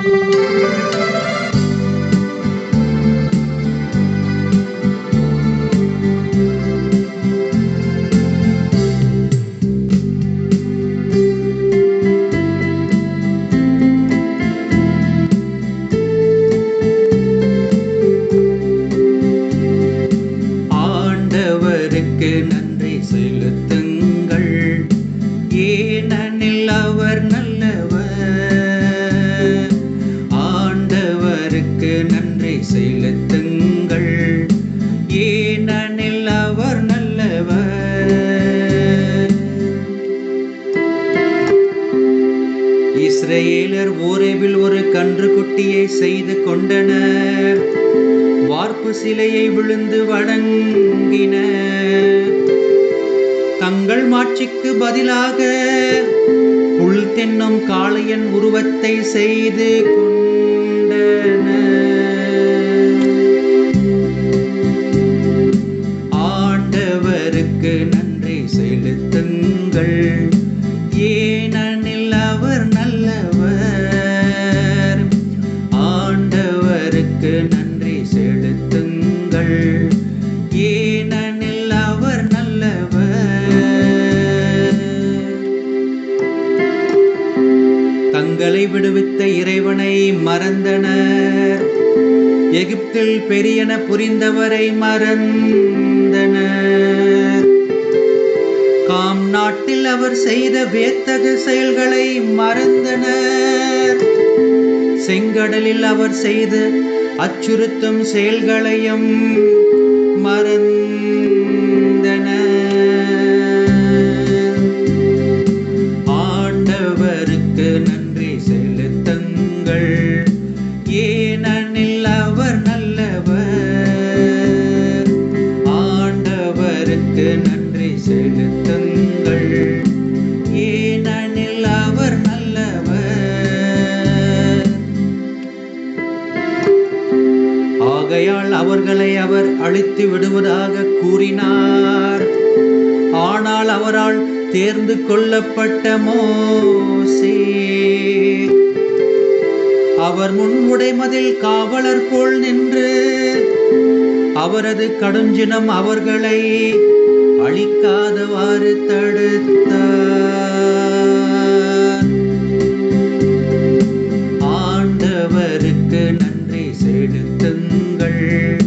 ஆண்டவருக்கு இஸ்ரேலர் ஓரேவில் ஒரு கன்றுக்குட்டியை செய்து கொண்டனர். வார்ப்பு சிலையை விழுந்து வணங்கினர் தங்கள் மாட்சிக்கு பதிலாக புல் தென்னும் காளையன் உருவத்தை செய்து கொண்டனர் தங்களை விடுவித்த இறைவனை மறந்தனர் எகிப்தில் பெரியன புரிந்தவரை மறந்தனர் காம் நாட்டில் அவர் செய்த வேத்தக செயல்களை மறந்தனர் செங்கடலில் அவர் செய்த அச்சுறுத்தும் செயல்களையும் மறந்த செலுத்துங்கள் ஏனெனில் அவர் நல்லவர். ஆகையால் அவர்களை அவர் அழித்து விடுவதாக கூறினார். ஆனால் அவரால் தேர்ந்து கொள்ளப்பட்ட மோசே அவர் முன்முடைமதில் காவலர் போல் நின்று அவரது கடுஞ்சினம் அவர்களை அழிக்காதவாறு தடுத்த ஆண்டவருக்கு நன்றி செலுத்துங்கள்.